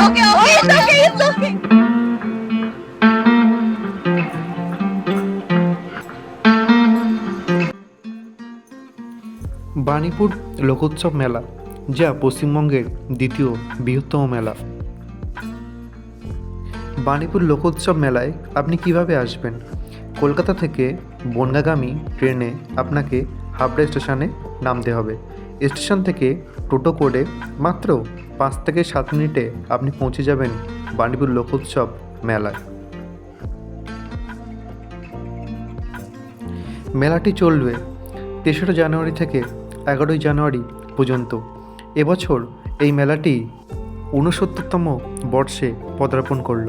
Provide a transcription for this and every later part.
okay, okay. It's okay, it's okay. Banipur লোকোৎসব মেলা যা পশ্চিমবঙ্গের দ্বিতীয় বৃহত্তম মেলা বাণীপুর লোকোৎসব মেলায় আপনি কীভাবে আসবেন কলকাতা থেকে বনগাগামী ট্রেনে আপনাকে হাবড়া স্টেশনে নামতে হবে স্টেশন থেকে টোটো করে মাত্র পাঁচ থেকে সাত মিনিটে আপনি পৌঁছে যাবেন বাণীপুর লোকোৎসব মেলায়। মেলাটি চলবে তেসরা জানুয়ারি থেকে এগারোই জানুয়ারি পর্যন্ত। এবছর এই মেলাটি ঊনসত্তরতম বর্ষে পদার্পণ করল।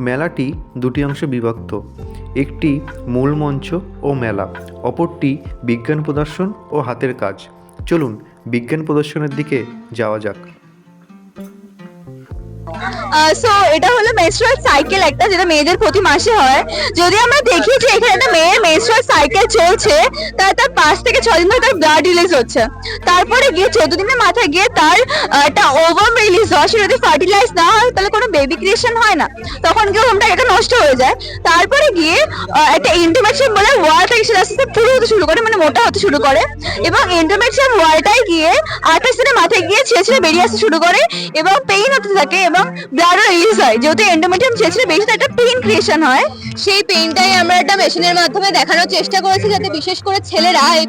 মেলাটি দুটি অংশে বিভক্ত। একটি মূল মঞ্চ ও মেলা, অপরটি বিজ্ঞান প্রদর্শন ও হাতের কাজ। চলুন বিজ্ঞান প্রদর্শনের দিকে যাওয়া যাক। সো এটা হলো মেনস্ট্রুয়াল সাইকেল একটা, যেটা মেয়েদের প্রতি মাসে হয়। যদি আমরা দেখি যে এখানে একটা মেয়ের মেনস্ট্রুয়াল সাইকেল চলছে, তার তার পাঁচ থেকে ছয় দিন ধরে তার ব্লাড রিলিজ হচ্ছে। তারপরে গিয়ে চোদ্দ দিনের মাথায় গিয়ে তার একটা ওভাম রিলিজ হয়। সেটা যদি ফার্টিলাইজ না হয়, তাহলে কোনো বেবি ক্রিয়েশন হয় না। তখন গিয়ে ওভামটা এটা নষ্ট হয়ে যায়। তারপরে গিয়ে একটা ইন্টারমেশন বলে ওয়াল থেকে সেটা আস্তে আস্তে হতে শুরু করে মানে মোটা হতে শুরু করে। এবং ইন্টারমেশন ওয়ালটাই গিয়ে আঠাশ দিনের মাথায় গিয়ে ছেড়ে ছেড়ে বেরিয়ে আসতে শুরু করে এবং পেইন হতে থাকে এবং ব্লাডও রিলিজ হয়। যেহেতু বেরিয়ে একটা ক্রিয়েশন হয়। সেই আমরা একটা মেশিনের মাধ্যমে দেখানোর চেষ্টা করেছি, যাতে বিশেষ করে ছেলেরা এই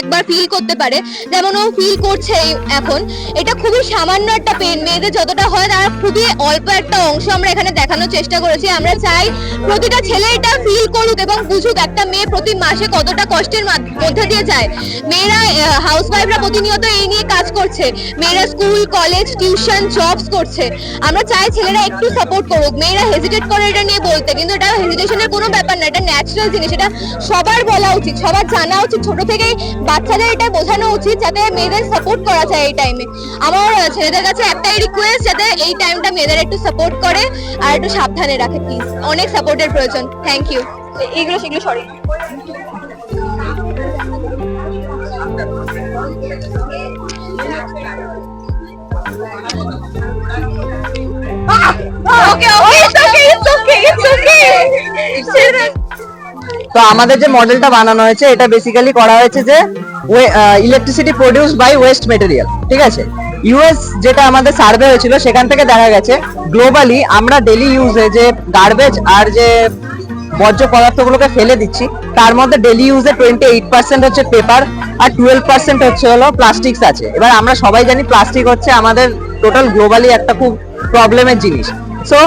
একবার ফিল করতে পারে। যেমন ও ফিল করছে এখন। এটা খুবই সামান্য একটা পেইন মেয়েদের যতটা হয় তার খুবই অল্প একটা অংশ আমরা এখানে দেখানোর চেষ্টা করেছি। আমরা চাই প্রতিটা ছেলে এটা ফিল করুক এবং বুঝুক একটা মেয়ে প্রতি মাসে কতটা কষ্টের মধ্যে দিয়ে যায়। মেয়েরা হাউস ওয়াইফরা প্রতিনিয়ত এই নিয়ে কাজ করছে। মেয়েরা স্কুল কলেজ টিউশন জবস করছে। আমরা চাই ছেলেরা একটু সাপোর্ট করুক। মেয়েরা হেজিটেট করে এটা নিয়ে বলতে, কিন্তু এটা হেজিটেশনের কোনো ব্যাপার না, এটা ন্যাচারাল জিনিস, এটা সবার বলা উচিত, সবার জানা উচিত। ছোট থেকেই বাচ্চাদের এটা বোঝানো উচিত যাতে মেয়েদের সাপোর্ট করা যায় এই টাইমে আমার ছেলেদের কাছে একটাই রিকোয়েস্ট যাতে এই টাইমটা মেয়েদের একটু সাপোর্ট করে আর একটু সাবধানে রাখে প্লিজ অনেক সাপোর্টের প্রয়োজন। থ্যাংক ইউ এগুলো, সেগুলো সরি তো আমাদের যে মডেলটা বানানো হয়েছে, এটা বেসিক্যালি করা হয়েছে যে electricity produce by waste material ঠিক আছে? ইউএস যেটা আমাদের সার্ভে হয়েছিল, সেখান থেকে দেখা গেছে গ্লোবালি আমরা ডেলি ইউজে যে গার্বেজ আর যে বর্জ্য পদার্থগুলোকে ফেলে দিচ্ছি, তার মধ্যে ডেলি ইউজে টোয়েন্টি এইট পার্সেন্ট হচ্ছে পেপার আর টুয়েলভ পার্সেন্ট হচ্ছে হলো প্লাস্টিক্স আছে। এবার আমরা সবাই জানি প্লাস্টিক হচ্ছে আমাদের টোটাল গ্লোবালি একটা খুব প্রবলেমের জিনিস। সো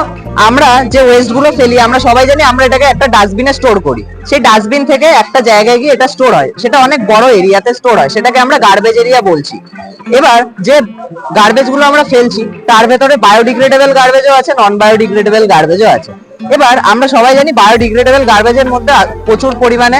আমরা যে ওয়েস্টগুলো ফেলি, আমরা সবাই জানি আমরা এটাকে একটা ডাস্টবিনে স্টোর করি। সেই ডাস্টবিন থেকে একটা জায়গায় গিয়ে এটা স্টোর হয়। সেটা অনেক বড় এরিয়াতে স্টোর হয়। সেটাকে আমরা গার্বেজ এরিয়া বলছি। এবার যে গার্বেজগুলো আমরা ফেলছি, তার ভেতরে বায়োডিগ্রেডেবল গার্বেজও আছে নন বায়োডিগ্রেডেবল গার্বেজও আছে। এবার আমরা সবাই জানি বায়োডিগ্রেডেবল গার্বেজের মধ্যে প্রচুর পরিমাণে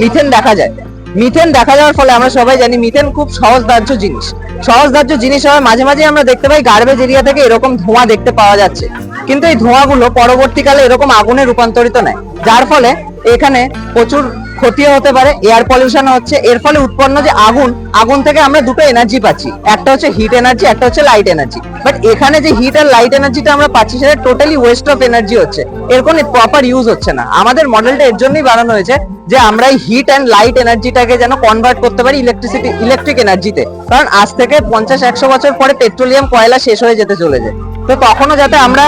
মিথেন দেখা যায়। মিথেন দেখা যাওয়ার ফলে আমরা সবাই জানি মিথেন খুব সহজ দার্য জিনিস। সহজ দার্য জিনিস হয় মাঝে মাঝে আমরা দেখতে পাই গার্বেজ এরিয়া থেকে এরকম ধোঁয়া দেখতে পাওয়া যাচ্ছে। কিন্তু এই ধোঁয়াগুলো পরবর্তীকালে এরকম আগুনে রূপান্তরিত নেয়। যার ফলে এখানে প্রচুর ক্ষতিও হতে পারে এয়ার পলিউশন হচ্ছে। এর ফলে উৎপন্ন যে আগুন আগুন থেকে আমরা দুটো এনার্জি পাচ্ছি। একটা হচ্ছে হিট এনার্জি একটা হচ্ছে লাইট এনার্জি বাট এখানে যে হিট আর লাইট এনার্জিটা আমরা পাচ্ছি, সেটা টোটালি ওয়েস্ট অফ এনার্জি হচ্ছে। এর কোনো প্রপার ইউজ হচ্ছে না। আমাদের মডেলটা এর জন্যই বানানো হয়েছে যে আমরা এই হিট অ্যান্ড লাইট এনার্জিটাকে যেন কনভার্ট করতে পারি ইলেকট্রিসিটি ইলেকট্রিক এনার্জিতে কারণ আজ থেকে পঞ্চাশ, একশো বছর পরে পেট্রোলিয়াম কয়লা শেষ হয়ে যেতে চলেছে। তো তখনও যাতে আমরা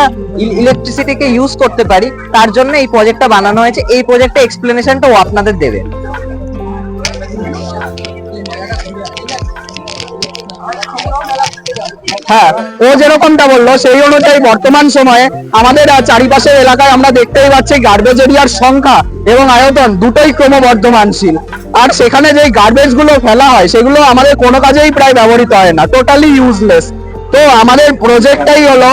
ইলেকট্রিসিটিকে ইউজ করতে পারি, তার জন্য এই প্রজেক্টটা বানানো হয়েছে। এই প্রজেক্টটা এক্সপ্লেনেশনটা ও আপনাদের দেবে। হ্যাঁ ও যেরকমটা বলল, সেই অনুযায়ী বর্তমান সময়ে আমাদের চারিপাশের এলাকায় আমরা দেখতেই পাচ্ছি গার্বেজ এরিয়ার সংখ্যা এবং আয়তন দুটোই ক্রমবর্ধমানশীল। আর সেখানে যে গার্বেজগুলো ফেলা হয়, সেগুলো আমাদের কোনো কাজেই প্রায় ব্যবহৃত হয় না টোটালি ইউজলেস তো আমাদের প্রজেক্টটাই হলো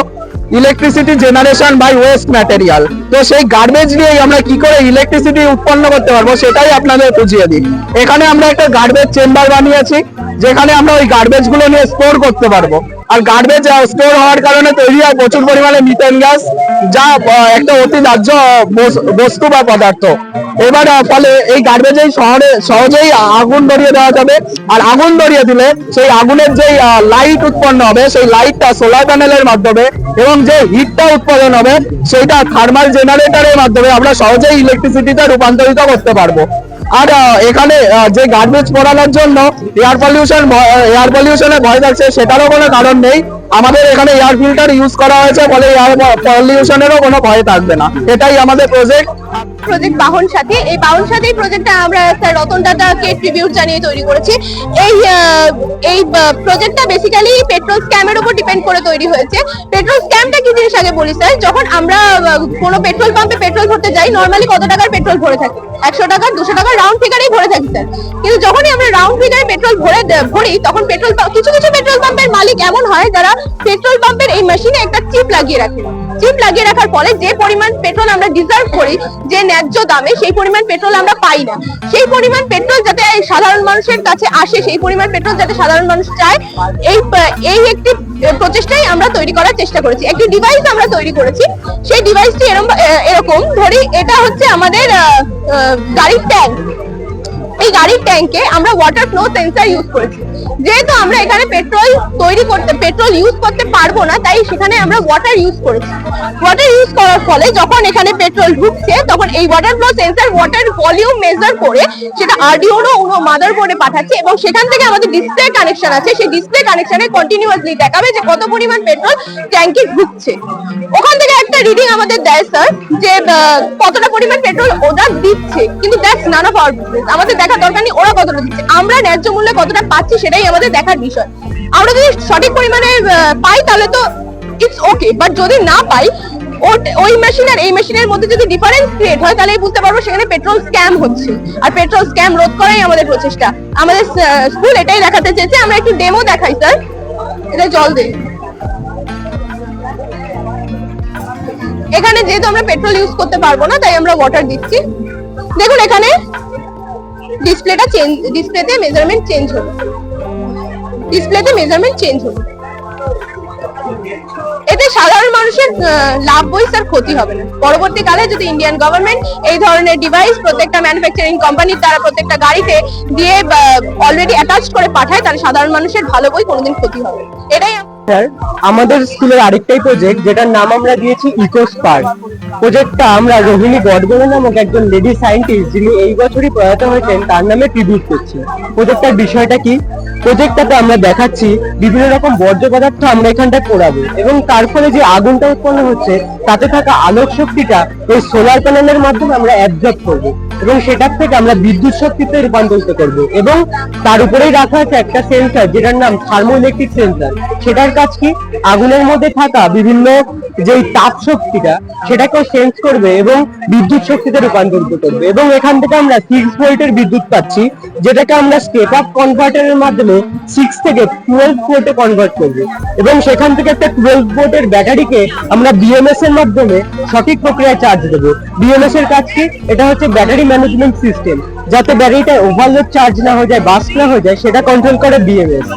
electricity generation by waste material তো সেই গার্বেজ নিয়েই আমরা কি করে ইলেকট্রিসিটি উৎপন্ন করতে পারব সেটাই আপনাদের বুঝিয়ে দিই। এখানে আমরা একটা গার্বেজ চেম্বার বানিয়েছি। যেখানে আমরা ওই গার্বেজগুলো নিয়ে স্টোর করতে পারব। আর গার্বেজ স্টোর হওয়ার কারণে তৈরি হয় প্রচুর পরিমাণে মিথেন গ্যাস যা একটা অতি দাহ্য বস্তু বা পদার্থ। এবার ফলে এই গার্বেজেই শহরে, সহজেই আগুন ধরিয়ে দেওয়া যাবে। আর আগুন ধরিয়ে দিলে সেই আগুনের যে লাইট উৎপন্ন হবে, সেই লাইটটা সোলার প্যানেলের মাধ্যমে এবং যে হিটটা উৎপাদন হবে, সেইটা থার্মাল জেনারেটরের মাধ্যমে আমরা সহজেই ইলেকট্রিসিটিতে রূপান্তরিত করতে পারব। আর এখানে যে গার্বেজ পড়ানোর জন্য এয়ার পলিউশন এয়ার পলিউশনের ভয় থাকছে, সেটারও কোনো কারণ নেই। আমাদের এখানে এয়ার ফিল্টার ইউজ করা হয়েছে, ফলে এয়ার পলিউশনেরও কোনো ভয় থাকবে না। এটাই আমাদের প্রজেক্ট প্রজেক্ট বাহন সাথী। এই বাহন সাথী প্রজেক্টটা আমরা স্যার রতন দাদাকে ট্রিবিউট জানিয়ে তৈরি করেছি। এই এই প্রজেক্টটা বেসিক্যালি পেট্রোল স্ক্যামের উপর ডিপেন্ড করে তৈরি হয়েছে। পেট্রোল স্ক্যামটা কি জিনিস আগে বলি স্যার যখন আমরা কোনো পেট্রোল পাম্পে পেট্রোল ভরতে যাই নর্মালি কত টাকার পেট্রোল ভরে থাকি? একশো টাকা, দুশো টাকা রাউন্ড ফিগারেই ভরে থাকি স্যার কিন্তু যখনই আমরা রাউন্ড ফিগারে পেট্রোল ভরে ভরি, তখন পেট্রোল কিছু কিছু পেট্রোল পাম্পের মালিক এমন হয় যারা পেট্রোল পাম্পের এই মেশিনে একটা চিপ লাগিয়ে রাখে চিপ লাগিয়ে রাখার ফলে যে পরিমাণ পেট্রোল আমরা ডিজার্ভ করি, যে ন্যায্য দামে সেই পরিমাণ পেট্রোল আমরা পাই না। সেই পরিমাণ পেট্রোল যাতে সাধারণ মানুষের কাছে আসে, সেই পরিমাণ পেট্রোল যাতে সাধারণ মানুষ চায়, এই এই একটি প্রচেষ্টাই আমরা তৈরি করার চেষ্টা করেছি। একটি ডিভাইস আমরা তৈরি করেছি। সেই ডিভাইসটি এরকম এরকম। ধরি, এটা হচ্ছে আমাদের গাড়ির ট্যাঙ্ক এই গাড়ির ট্যাঙ্কে আমরা ওয়াটার ফ্লো সেন্সার ইউজ করেছি। যেহেতু আমরা এখানে পেট্রোল তৈরি করতে পেট্রোল ইউজ করতে পারব না, তাই সেখানে আমরা ওয়াটার ইউজ করেছি। ওয়াটার ইউজ করার ফলে যখন এখানে পেট্রোল ঢুকছে, তখন এই water flow sensor water volume measure করে সেটা আরডিওনো মাদার মাদারবোর্ডে পাঠাচ্ছে এবং সেখান থেকে আমাদের ডিসপ্লে কানেকশন আছে। সেই ডিসপ্লে কানেকশনে কন্টিনিউয়াসলি দেখাবে যে কত পরিমাণ পেট্রোল ট্যাঙ্কে ঢুকছে। ওখান থেকে একটা রিডিং আমাদের দেয় স্যার যে কতটা পরিমাণ পেট্রোল ওরা দিচ্ছে। কিন্তু দ্যাটস নান অফ আওয়ার আমাদের দেখার দরকার নেই, ওরা কতটা দিচ্ছে। আমরা ন্যায্য মূল্যে কতটা পাচ্ছি সেটাই আমাদের দেখার বিষয়। আমরা যদি সঠিক পরিমাণে পাই তাহলে তো ইটস ওকে বাট যদি না পাই ওই মেশিন আর এই মেশিনের মধ্যে যদি ডিফারেন্স ক্রিয়েট হয়, তাহলে বুঝতে পারব সেখানে পেট্রোল স্ক্যাম হচ্ছে। আর পেট্রোল স্ক্যাম রোধ করাই আমাদের প্রচেষ্টা। আমাদের স্কুল এটাই দেখাতে চেয়েছে, আমরা একটু ডেমো দেখাই স্যার এটা জল দেই এখানে যেহেতু আমরা পেট্রোল ইউজ করতে পারব না, তাই আমরা ওয়াটার দিচ্ছি। দেখুন এখানে ডিসপ্লেটা চেঞ্জ ডিসপ্লেতে মেজারমেন্ট চেঞ্জ হলো। ডিসপ্লেতে মেজারমেন্ট চেঞ্জ হবে। এতে সাধারণ মানুষের লাভ বই তার ক্ষতি হবে না। পরবর্তীকালে যদি ইন্ডিয়ান গভর্নমেন্ট এই ধরনের ডিভাইস প্রত্যেকটা ম্যানুফ্যাকচারিং কোম্পানির দ্বারা প্রত্যেকটা গাড়িতে দিয়ে অলরেডি অ্যাটাচ করে পাঠায়, তাহলে সাধারণ মানুষের ভালো বই কোনোদিন ক্ষতি হবে এটাই স্যার আমাদের স্কুলের আরেকটাই প্রজেক্ট যেটার নাম আমরা দিয়েছি ইকো স্পার্ক প্রজেক্টটা আমরা রোহিণী গডগোলা নামক একজন লেডি সায়েন্টিস্ট যিনি এই বছরই প্রয়াত হয়েছেন, তার নামে ট্রিবিউট করছি। প্রজেক্টটার বিষয়টা কি? প্রজেক্টটাতে আমরা দেখাচ্ছি বিভিন্ন রকম বর্জ্য পদার্থ আমরা এখানটায় পোড়াবো এবং তার ফলে যে আগুনটা উৎপন্ন হচ্ছে, তাতে থাকা আলোক শক্তিটা এই সোলার প্যানেলের মাধ্যমে আমরা অ্যাবজর্ব করব। এবং সেটার থেকে আমরা বিদ্যুৎ শক্তিতে রূপান্তরিত করব এবং তার উপরেই রাখা আছে একটা সেন্সর যেটার নাম থার্মো ইলেকট্রিক সেন্সর সেটার কাজ কি? আগুনের মধ্যে থাকা বিভিন্ন যে তাপ শক্তিটা, সেটাকেও সেন্স করবে এবং বিদ্যুৎ শক্তিতে রূপান্তরিত করবে। এবং এখান থেকে আমরা সিক্স ভোল্টের বিদ্যুৎ পাচ্ছি, যেটাকে আমরা স্টেপ আপ কনভার্টারের মাধ্যমে সিক্স থেকে টুয়েলভ ভোল্টে কনভার্ট করব। এবং সেখান থেকে একটা টুয়েলভ ভোল্টের ব্যাটারিকে আমরা বিএমএস এর মাধ্যমে সঠিক প্রক্রিয়ায় চার্জ দেবো। বিএমএস এর কাজ কি? এটা হচ্ছে ব্যাটারি ম্যানেজমেন্ট সিস্টেম যাতে ব্যাটারিটা ওভারলোড চার্জ না হয়ে যায় বাস্ট না হয়ে যায়, সেটা কন্ট্রোল করে বিএমএস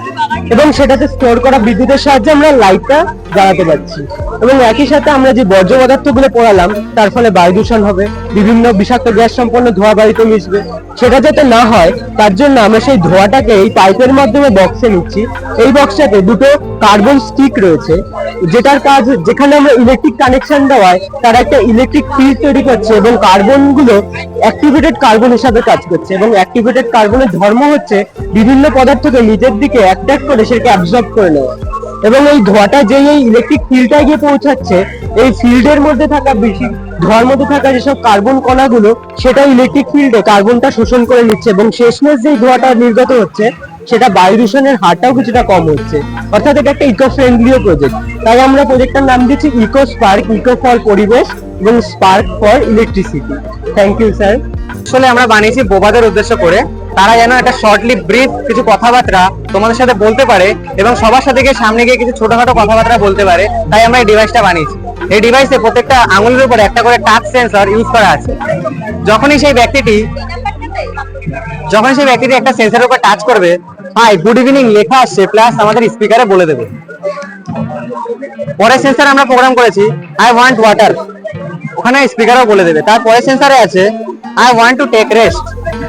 এবং সেটাতে স্টোর করা বিদ্যুতের সাহায্যে আমরা লাইটটা জ্বালাতে পারছি। এবং একই সাথে আমরা যে বর্জ্য পদার্থগুলো পোড়ালাম, তার ফলে বায়ু দূষণ হবে, বিভিন্ন বিষাক্ত গ্যাস সম্পন্ন ধোঁয়া বাড়িতে মিশবে। সেটা যাতে না হয়, তার জন্য আমরা সেই ধোঁয়াটাকে এই পাইপের মাধ্যমে বক্সে নিচ্ছি। এই বক্সটাতে দুটো কার্বন স্টিক রয়েছে, যেটার কাজ যেখানে আমরা ইলেকট্রিক কানেকশন দেওয়ায়, তারা একটা ইলেকট্রিক ফিল্ড তৈরি করছে এবং কার্বনগুলো অ্যাক্টিভেটেড কার্বন হিসাবে কাজ করছে এবং অ্যাক্টিভেটেড কার্বনের ধর্ম হচ্ছে বিভিন্ন পদার্থকে নিজের দিকে অ্যাট্রাক্ট করে সেটাকে অ্যাবজর্ব করে নেওয়া। এবং এই ধোঁয়াটা যেই এই ইলেকট্রিক ফিল্ডটায় গিয়ে পৌঁছাচ্ছে, এই ফিল্ডের মধ্যে থাকা বেশি, ধোঁয়ার মধ্যে থাকা যেসব কার্বন কণাগুলো সেটা ইলেকট্রিক ফিল্ডে কার্বনটা শোষণ করে নিচ্ছে এবং শেষমেশ যেই ধোঁয়াটা নির্গত হচ্ছে, সেটা বায়ু দূষণের হারটাও কিছুটা কম হচ্ছে। অর্থাৎ এটা একটা ইকো ফ্রেন্ডলিও প্রজেক্ট তাই আমরা প্রজেক্টটার নাম দিচ্ছি ইকো স্পার্ক ইকো ফর পরিবেশ। এবং spark for electricity thank you sir আসলে আমরা বানিয়েছি বোবাদের উদ্দেশ্য করে। তারা যেন একটা শর্টলি ব্রিফ কিছু কথাবার্তা তোমাদের সাথে বলতে পারে এবং সবার সাথে গিয়ে সামনে গিয়ে কিছু ছোটখাটো কথাবার্তা বলতে পারে, তাই আমরা এই ডিভাইসটা বানিয়েছি। এই ডিভাইসে প্রত্যেকটা আঙুলের উপর একটা করে টাচ সেন্সর ইউজ করা আছে। যখনই সেই ব্যক্তিটি যখন সেই ব্যক্তিটি একটা সেন্সরের উপর টাচ করবে হাই গুড ইভিনিং লেখা আসছে প্লাস আমাদের স্পিকারে বলে দেবে। পরের সেন্সার আমরা প্রোগ্রাম করেছি আই ওয়ান্ট ওয়াটার ওখানে স্পিকারও বলে দেবে। তারপরে সেন্সারে আছে I want to take rest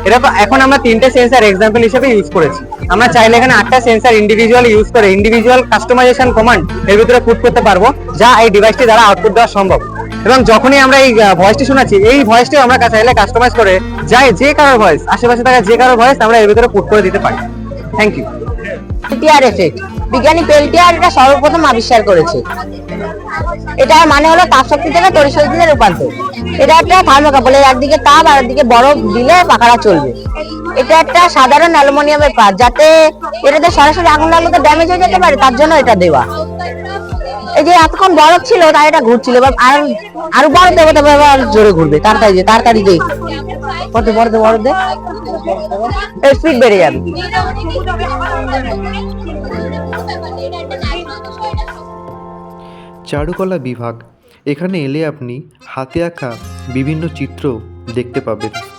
এরকম এখন আমরা তিনটে সেন্সার এক্সাম্পল হিসেবে ইউজ করেছি। আমরা চাইলে এখানে আটটা সেন্সার ইন্ডিভিজুয়াল ইউজ করে ইন্ডিভিজুয়াল কাস্টমাইজেশন কমান্ড এর ভিতরে পুট করতে পারব, যা এই ডিভাইসটি দ্বারা আউটপুট দেওয়া সম্ভব। এবং যখনই আমরা এই ভয়েসটি শোনাচ্ছি, এই ভয়েসটিও আমরা চাইলে কাস্টমাইজ করে যাই যে কারোর ভয়েস আশেপাশে থাকা যে কারোর ভয়েস আমরা এর ভিতরে পুট করে দিতে পারি। থ্যাংক ইউ পেল্টিয়ার এফেক্ট বিজ্ঞানী পেল্টিয়ার এটা সর্বপ্রথম আবিষ্কার করেছে। এটার মানে হলো তাপ শক্তি থেকে তড়িৎ শক্তিতে রূপান্তর। এটা একটা থার্মোকাপল এর একদিকে তাপ আর একদিকে বরফ দিলে পাখাটা চলবে। এটা একটা সাধারণ অ্যালুমিনিয়ামের পাত, যাতে এটাতে সরাসরি আগুন লাগলে ড্যামেজ হয়ে যেতে পারে, তার জন্য এটা দেওয়া। এই যে এতক্ষণ বরফ ছিল, তাই এটা ঘুরছিল, এবার আর, আরও বরফ দেবো, তবে এবার জোরে ঘুরবে। তাড়াতাড়ি তাড়াতাড়ি দে বরফ দে বরফ দে বরফ দে। স্পিড বেড়ে যাবে। চারুকলা বিভাগ। এখানে এলে আপনি হাতে আঁকা বিভিন্ন চিত্র দেখতে পাবেন।